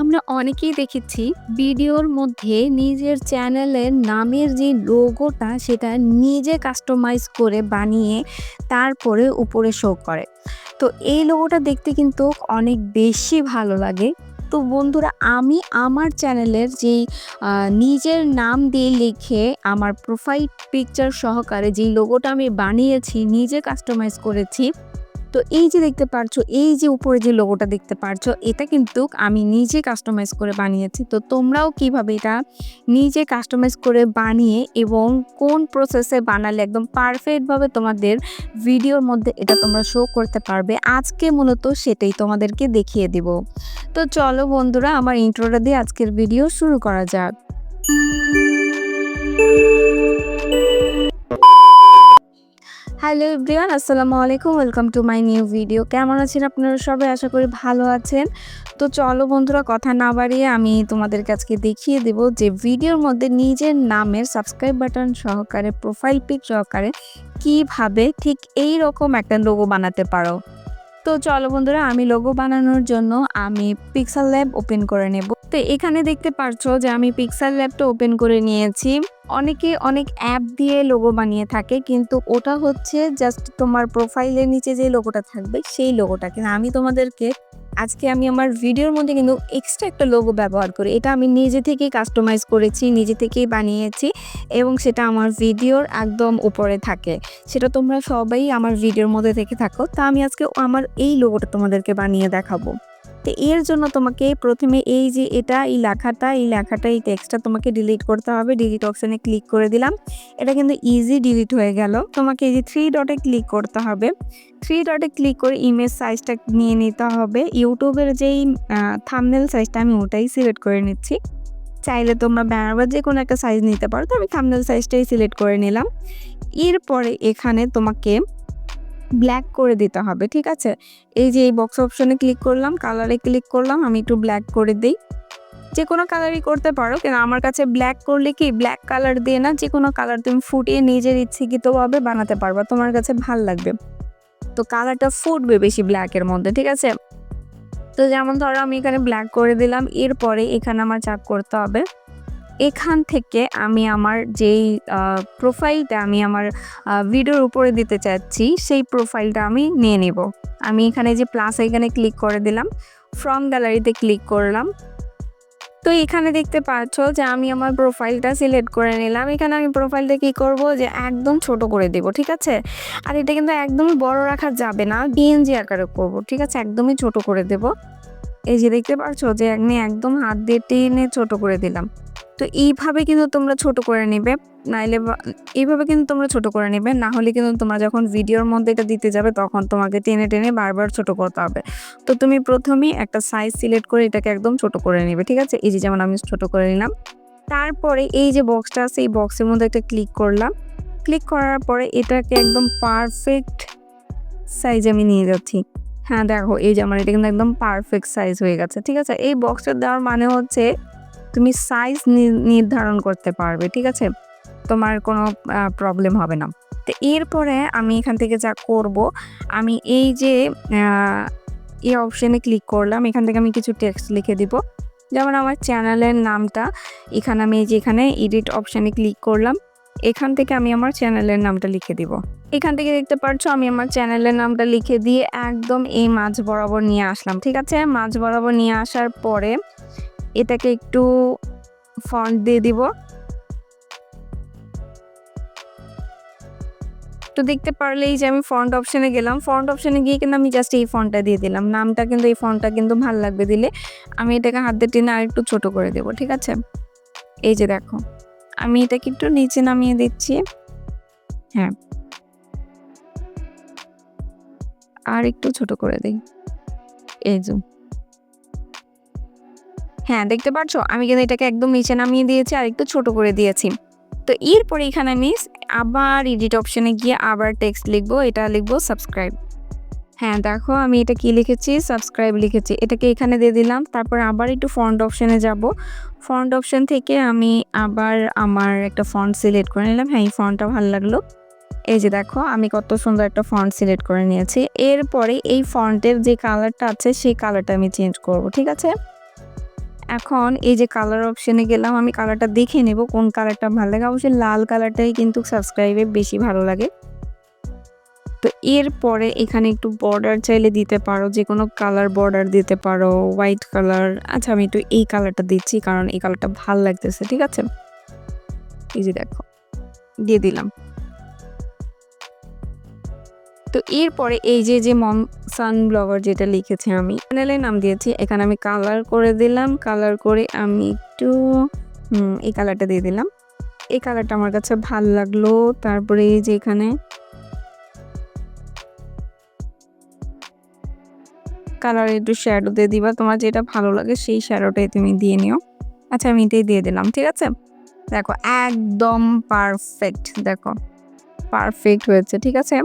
আমরা অনেকেই দেখেছি ভিডিওর মধ্যে নিজের চ্যানেলের নামের যে লোগোটা সেটা নিজে কাস্টমাইজ করে বানিয়ে তারপরে উপরে শো করে। তো এই লোগোটা দেখতে কিন্তু অনেক বেশি ভালো লাগে। তো বন্ধুরা, আমি আমার চ্যানেলের যেই নিজের নাম দিয়ে লিখে আমার প্রোফাইল পিকচার সহকারে যেই লোগোটা আমি বানিয়েছি, নিজে কাস্টমাইজ করেছি তো এই যে দেখতে পারছ, এই যে উপরে যে লোগোটা দেখতে পারছ, এটা কিন্তু আমি নিজে কাস্টমাইজ করে বানিয়েছি। তো তোমরাও কীভাবে এটা নিজে কাস্টমাইজ করে বানিয়ে এবং কোন প্রসেসে বানালে একদম পারফেক্টভাবে তোমাদের ভিডিওর মধ্যে এটা তোমরা শো করতে পারবে, আজকে মূলত সেটাই তোমাদেরকে দেখিয়ে দিব। তো চলো বন্ধুরা, আমার ইন্ট্রোটা দিয়ে আজকের ভিডিও শুরু করা যাক। হ্যালো এভরিওয়ান আসসালামু আলাইকুম welcome to my new video কেমন আছেন আপনারা সবাই? আশা করি ভালো আছেন। তো চলো বন্ধুরা, কথা না বাড়িয়ে আমি তোমাদের আজকে দেখিয়ে দেব যে ভিডিওর মধ্যে নিজের নামের সাবস্ক্রাইব বাটন সহকারে প্রোফাইল পিক সহকারে কীভাবে ঠিক এই রকম একটা লোগো বানাতে পারো। তো চলো বন্ধুরা, আমি লোগো বানানোর জন্য আমি পিক্সেল ল্যাব ওপেন করে নেব। তো এখানে দেখতে পারছ যে আমি পিক্সেল ল্যাবটা ওপেন করে নিয়েছি। অনেকে অনেক অ্যাপ দিয়ে লোগো বানিয়ে থাকে, কিন্তু ওটা হচ্ছে জাস্ট তোমার প্রোফাইলের নিচে যে লোগোটা থাকবে, সেই লোগোটা কিন্তু আমি তোমাদেরকে, আজকে আমি আমার ভিডিওর মধ্যে কিন্তু এক্সট্রা একটা লোগো ব্যবহার করি। এটা আমি নিজে থেকেই কাস্টমাইজ করেছি, নিজে থেকেই বানিয়েছি এবং সেটা আমার ভিডিওর একদম উপরে থাকে। সেটা তোমরা সবাই আমার ভিডিওর মধ্যে থেকে থাকো। তা আমি আজকে আমার এই লোগোটা তোমাদেরকে বানিয়ে দেখাবো। তো এর জন্য তোমাকে প্রথমে এই যে এটা, এই লেখাটা এই লেখাটা, এই টেক্সটটা তোমাকে ডিলিট করতে হবে। ডিলিট অপশানে ক্লিক করে দিলাম। এটা কিন্তু ইজি ডিলিট হয়ে গেল। তোমাকে এই যে থ্রি ডটে ক্লিক করতে হবে। থ্রি ডটে ক্লিক করে ইমেজ সাইজটা নিয়ে নিতে হবে। ইউটিউবের যেই থামনেল সাইজটা আমি ওটাই সিলেক্ট করে নিচ্ছি। চাইলে তোমরা ব্যানার বা যে কোনো একটা সাইজ নিতে পারো। তো আমি থামনেল সাইজটাই সিলেক্ট করে নিলাম। এরপরে এখানে তোমাকে ব্ল্যাক করে দিতে হবে, ঠিক আছে? এই যে এই বক্স অপশনে ক্লিক করলাম কালারে ক্লিক করলাম, আমি একটু ব্ল্যাক করে দিই। যে কোনো কালারই করতে পারো কিন্তু আমার কাছে ব্ল্যাক করলে কি ব্ল্যাক কালার দিয়ে না যে কোনো কালার তুমি ফুটিয়ে নিজের ইচ্ছাকৃতভাবে বানাতে পারবা, তোমার কাছে ভালো লাগবে। তো কালারটা ফুটবে বেশি ব্ল্যাকের মধ্যে, ঠিক আছে? তো যেমন ধরো আমি এখানে ব্ল্যাক করে দিলাম, এরপরে এখানে আমার চাপ করতে হবে। এখান থেকে আমি আমার যেই প্রোফাইলটা আমি আমার ভিডিওর উপরে দিতে চাচ্ছি, সেই প্রোফাইলটা আমি নিয়ে নেব। আমি এখানে যে প্লাস এখানে ক্লিক করে দিলাম ফ্রম গ্যালারিতে ক্লিক করলাম। তো এখানে দেখতে পাচ্ছ যে আমি আমার প্রোফাইলটা সিলেক্ট করে নিলাম। এখানে আমি প্রোফাইলটা কি করব? যে একদম ছোট করে দেব, ঠিক আছে? আর এটা কিন্তু একদমই বড় রাখা যাবে না ডিএনজি আকারে করব, ঠিক আছে? একদমই ছোট করে দেব। এই যে দেখতে পাচ্ছ যে আমি একদম হাত দিয়ে টেনে ছোট করে দিলাম। তো এইভাবে কিন্তু তোমরা ছোট করে নেবে। নাইলে এইভাবে কিন্তু তোমরা ছোট করে নেবে। না হলে কিন্তু তোমরা যখন ভিডিওর মধ্যে এটা দিতে যাবে, তখন তোমাকে টেনে টেনে বারবার ছোট করতে হবে। তো তুমি প্রথমেই একটা সাইজ সিলেক্ট করে এটাকে একদম ছোট করে নেবে, ঠিক আছে? এই যে যেমন আমি ছোট করে নিলাম। তারপরে এই যে বক্সটা আছে, এই বক্সের মধ্যে একটা ক্লিক করলাম। ক্লিক করার পরে এটাকে একদম পারফেক্ট সাইজ আমি নিয়ে যাচ্ছি। হ্যাঁ দেখো, এই যে আমার এটা কিন্তু একদম পারফেক্ট সাইজ হয়ে গেছে, ঠিক আছে? এই বক্সটা দেওয়ার মানে হচ্ছে তুমি সাইজ নির্ধারণ করতে পারবে, ঠিক আছে? তোমার কোনো প্রবলেম হবে না। তো এরপরে আমি এখান থেকে যা করব, আমি এই যে এই অপশানে ক্লিক করলাম, এখান থেকে আমি কিছু টেক্সট লিখে দিব। যেমন আমার চ্যানেলের নামটা, এখানে আমি এই যে এখানে এডিট অপশানে ক্লিক করলাম, এখান থেকে আমি আমার চ্যানেলের নামটা লিখে দিব। এখান থেকে দেখতে পাচ্ছ আমি আমার চ্যানেলের নামটা লিখে দিয়ে একদম এই মাঝ বরাবর নিয়ে আসলাম, ঠিক আছে? মাঝ বরাবর নিয়ে আসার পরে এটাকে একটু ফন্ট দিয়ে দিব। তো দেখতে পারলেই যে আমি ফন্ট অপশনে গেলাম। ফন্ট অপশনে গিয়ে কিন্তু আমি জাস্ট এই ফন্টটা দিয়ে দিলাম। নামটা কিন্তু, এই ফন্টটা কিন্তু ভালো লাগবে দিলে আমি এটাকে হাত টেনে আর একটু ছোট করে দেবো, ঠিক আছে? এই যে দেখো, আমি এটাকে একটু নিচে নামিয়ে দিচ্ছি। হ্যাঁ। আর একটু ছোট করে দিই। এই যে। হ্যাঁ দেখতে পাচ্ছ আমি কিন্তু এটাকে একদম নিচে নামিয়ে দিয়েছি আর একটু ছোট করে দিয়েছি। তো এরপরে এখানে আমি আবার এডিট অপশনে গিয়ে আবার টেক্সট লিখব, এটা লিখব সাবস্ক্রাইব হ্যাঁ দেখো আমি এটা কি লিখেছি? সাবস্ক্রাইব লিখেছি। এটাকে এখানে দিয়ে দিলাম, তারপর আবার একটু ফন্ট অপশনে যাব। ফন্ট অপশন থেকে আমি আবার আমার একটা ফন্ট সিলেক্ট করে নিলাম। হ্যাঁ এই ফন্টটা ভালো লাগল। এই যে দেখো, আমি কত সুন্দর একটা ফন্ট সিলেক্ট করে নিয়েছি। এরপরে এই ফন্টের যে কালারটা আছে, সেই কালারটা আমি চেঞ্জ করব, ঠিক আছে? এখন এই যে কালার অপশনে গেলাম, আমি কালারটা দেখে নেব কোন কালারটা ভালো লাগে। অবশ্যই লাল কালারটাই কিন্তু সাবস্ক্রাইবে বেশি ভালো লাগে। তো এরপরে এখানে একটু বর্ডার চাইলে দিতে পারো, যে কোনো কালার বর্ডার দিতে পারো হোয়াইট কালার আচ্ছা আমি একটু এই কালারটা দিচ্ছি কারণ এই কালারটা ভালো লাগতেছে, ঠিক আছে? এই যে দেখো, দিয়ে দিলাম। তো এরপরে এই যে যে মম সান ব্লগার যেটা লিখেছি আমি, চ্যানেলের নাম দিয়েছি। এখানে আমি কালার করে দিলাম কালার করে আমি একটু এই কালারটা দিয়ে দিলাম। এই কালারটা আমার কাছে ভালো লাগল। তারপরে এই যে এখানে কালার একটু শ্যাডো দিয়ে দিবা। তোমার যেটা ভালো লাগে সেই শ্যাডোটাই তুমি দিয়ে নিও। আচ্ছা আমি এটাই দিয়ে দিলাম, ঠিক আছে? দেখো, একদম পারফেক্ট দেখো। পারফেক্ট হয়েছে, ঠিক আছে?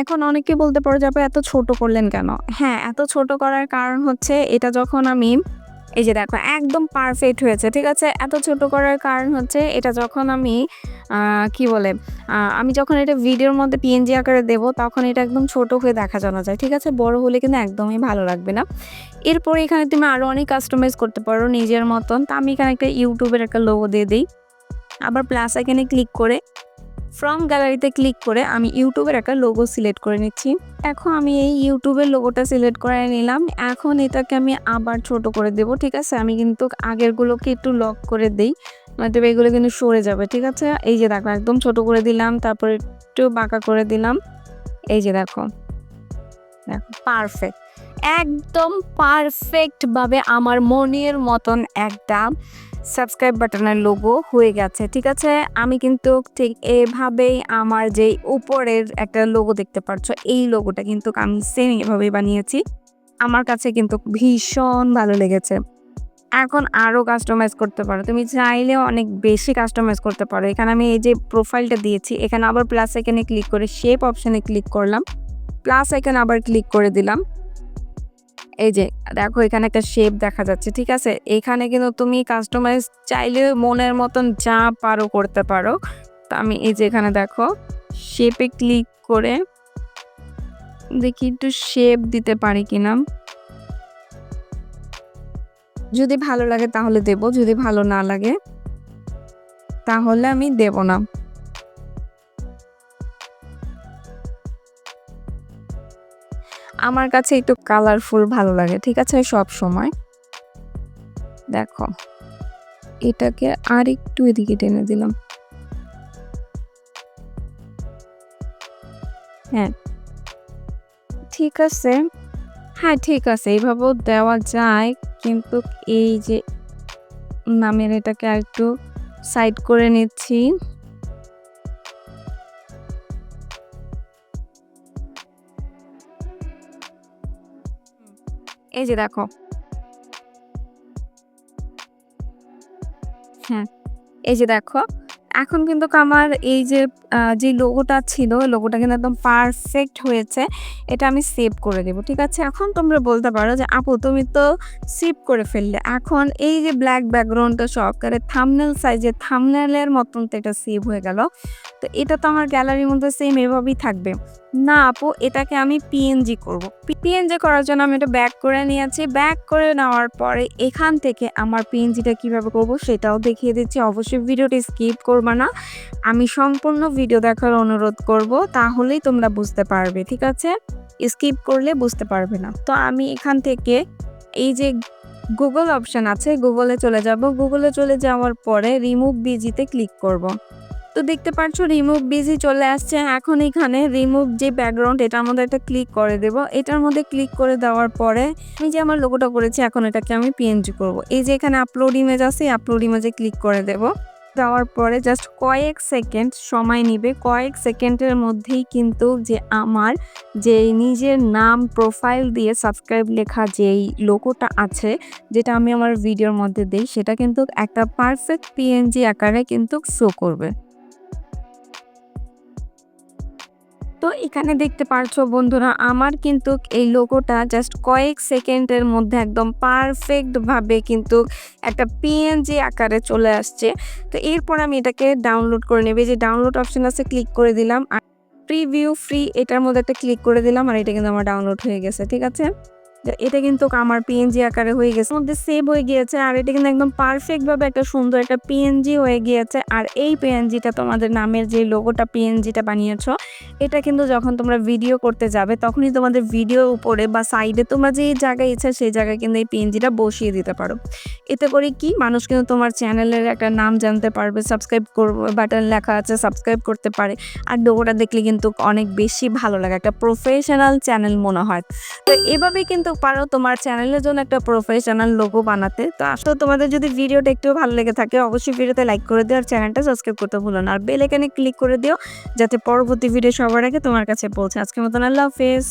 এখন অনেকে বলতে পারো যে আপু এত ছোট করলেন কেন? হ্যাঁ এত ছোট করার কারণ হচ্ছে এটা যখন আমি, এই যে দেখো, একদম পারফেক্ট হয়েছে, ঠিক আছে? এত ছোট করার কারণ হচ্ছে এটা যখন আমি কি বলে আমি যখন এটা ভিডিওর মধ্যে পিএনজি আকারে দেব, তখন এটা একদম ছোট হয়ে দেখা জানা যায়, ঠিক আছে? বড় হলে কিন্তু একদমই ভালো লাগবে না। এরপরে এখানে তুমি আরও অনেক কাস্টমাইজ করতে পারো নিজের মতন। তা আমি এখানে একটা ইউটিউবের একটা লোগো দিয়ে দিই। আবার প্লাস এখানে ক্লিক করে ফ্রম গ্যালারিতে ক্লিক করে আমি ইউটিউবের একটা লোগো সিলেক্ট করে নিচ্ছি। এখন আমি এই ইউটিউবের লোগোটা সিলেক্ট করে নিলাম। এখন এটাকে আমি আবার ছোট করে দেব, ঠিক আছে? আমি কিন্তু আগেরগুলোকে একটু লক করে দেই, নয়তো এগুলো কিন্তু সরে যাবে, ঠিক আছে? এই যে দেখো, একদম ছোট করে দিলাম, তারপর একটু বাঁকা করে দিলাম। এই যে দেখো। দেখো পারফেক্ট একদম পারফেক্টভাবে আমার মনের মতন একটা সাবস্ক্রাইব বাটনের লোগো হয়ে গেছে, ঠিক আছে? আমি কিন্তু ঠিক এভাবেই আমার যেই উপরের একটা লোগো দেখতে পাচ্ছ এই লোগোটা কিন্তু আমি সেম এভাবেই বানিয়েছি। আমার কাছে কিন্তু ভীষণ ভালো লেগেছে। এখন আরও কাস্টমাইজ করতে পারো। তুমি চাইলে অনেক বেশি কাস্টমাইজ করতে পারো। এখানে আমি এই যে প্রোফাইলটা দিয়েছি, এখানে আবার প্লাস এখানে ক্লিক করে শেপ অপশানে ক্লিক করলাম। প্লাস এখানে আবার ক্লিক করে দিলাম। এই যে, দেখো এখানে একটা শেপ দেখা যাচ্ছে, ঠিক আছে? এখানে কিন্তু তুমি কাস্টমাইজ চাইলে মনের মতন যা পারো করতে পারো। তো আমি এই যে এখানে দেখো শেপে ক্লিক করে দেখি একটু শেপ দিতে পারি কিনা। যদি ভালো লাগে তাহলে দেব, যদি ভালো না লাগে তাহলে আমি দেব না। আমার কাছে একটু কালারফুল ভালো লাগে, ঠিক আছে? সব সময়। দেখো, এটাকে আর একটু এদিকে টেনে দিলাম। হ্যাঁ। ঠিক আছে। হ্যাঁ ঠিক আছে, এইভাবেও দেওয়া যায়, কিন্তু এই যে নামের এটাকে একটু সাইড করে নিচ্ছি। এই যে দেখো। হ্যাঁ এই যে দেখো। এখন কিন্তু আমার এই যে যে লোগোটা ছিল লোগোটা কিন্তু একদম পারফেক্ট হয়েছে। এটা আমি সেভ করে দেবো, ঠিক আছে? এখন তোমরা বলতে পারো যে, আপু, তুমি তো সেভ করে ফেললে। এখন এই যে ব্ল্যাক ব্যাকগ্রাউন্ডটা সহকারে থামনেল সাইজে থামনেলের মতন তো এটা সেভ হয়ে গেল। তো এটা তো আমার গ্যালারির মধ্যে সেম এভাবেই থাকবে। না আপু, এটাকে আমি পিএনজি করব। পিএনজি করার জন্য আমি এটা ব্যাক করে নিয়েছি। ব্যাক করে নেওয়ার পরে এখান থেকে আমার পিএনজিটা কীভাবে করব সেটাও দেখিয়ে দিচ্ছি। অবশ্যই ভিডিওটি স্কিপ করবে না। আমি সম্পূর্ণ ভিডিও দেখার অনুরোধ করব, তাহলেই তোমরা বুঝতে পারবে, ঠিক আছে? স্কিপ করলে বুঝতে পারবে না। তো আমি এখান থেকে এই যে গুগল অপশান আছে গুগলে চলে যাব। গুগলে চলে যাওয়ার পরে রিমুভ বিজিতে ক্লিক করব। তো দেখতে পাচ্ছ রিমুভ বিজি চলে আসছে। এখন এখানে রিমুভ যে ব্যাকগ্রাউন্ড এটার মধ্যে একটা ক্লিক করে দেব। এটার মধ্যে ক্লিক করে দেওয়ার পরে আমি যে আমার লোগোটা করেছি, এখন এটাকে আমি পিএনজি করব। এই যে এখানে আপলোড ইমেজ আছে আপলোড ইমেজে ক্লিক করে দেব। দেওয়ার পরে জাস্ট কয়েক সেকেন্ড সময় নিবে। কয়েক সেকেন্ডের মধ্যেই কিন্তু যে আমার যে নিজের নাম প্রোফাইল দিয়ে সাবস্ক্রাইব লেখা যেই লোগোটা আছে, যেটা আমি আমার ভিডিওর মধ্যে দিই, সেটা কিন্তু একটা পারফেক্ট পিএনজি আকারে কিন্তু শো করবে। তো এখানে দেখতে পারছ বন্ধুরা, আমার কিন্তু এই লোগোটা জাস্ট কয়েক সেকেন্ডের মধ্যে একদম পারফেক্টভাবে কিন্তু একটা পিএনজি আকারে চলে আসছে। তো এরপর আমি এটাকে ডাউনলোড করে নেবে। যে ডাউনলোড অপশন আছে ক্লিক করে দিলাম। আর প্রিভিউ ফ্রি এটার মধ্যে একটা ক্লিক করে দিলাম। আর এটা কিন্তু আমার ডাউনলোড হয়ে গেছে, ঠিক আছে? এটা কিন্তু আমার পিএনজি আকারে হয়ে গেছে। মধ্যে সেভ হয়ে গিয়েছে আর এটা কিন্তু একদম পারফেক্ট ভাবে একটা সুন্দর একটা পিএনজি হয়ে গিয়েছে। আর এই পিএনজিটা তোমাদের নামের যে লোগোটা পিএনজিটা বানিয়েছো, এটা কিন্তু যখন তোমরা ভিডিও করতে যাবে, তখনই তোমাদের ভিডিও উপরে বা সাইডে তোমরা যে জায়গায় ইচ্ছা সেই জায়গায় কিন্তু এই পিএনজিটা বসিয়ে দিতে পারো। এতে করে কি? মানুষ কিন্তু তোমার চ্যানেলের একটা নাম জানতে পারবে সাবস্ক্রাইব করবে বাটন লেখা আছে সাবস্ক্রাইব করতে পারে। আর লোগোটা দেখলে কিন্তু অনেক বেশি ভালো লাগে, একটা প্রফেশনাল চ্যানেল মনে হয়। তো এভাবে কিন্তু পারো তোমার চ্যানেলের জন্য একটা প্রফেশনাল লোগো বানাতে। তো আসলে তোমাদের যদি ভিডিওটা একটু ভালো লেগে থাকে, অবশ্যই ভিডিওতে লাইক করে দিও আর চ্যানেলটা সাবস্ক্রাইব করতে ভুলো না। আর বেল এখানে ক্লিক করে দিও, যাতে পরবর্তী ভিডিও সবার আগে তোমার কাছে পৌঁছে। আজকের মতন আল্লাহ হাফেজ।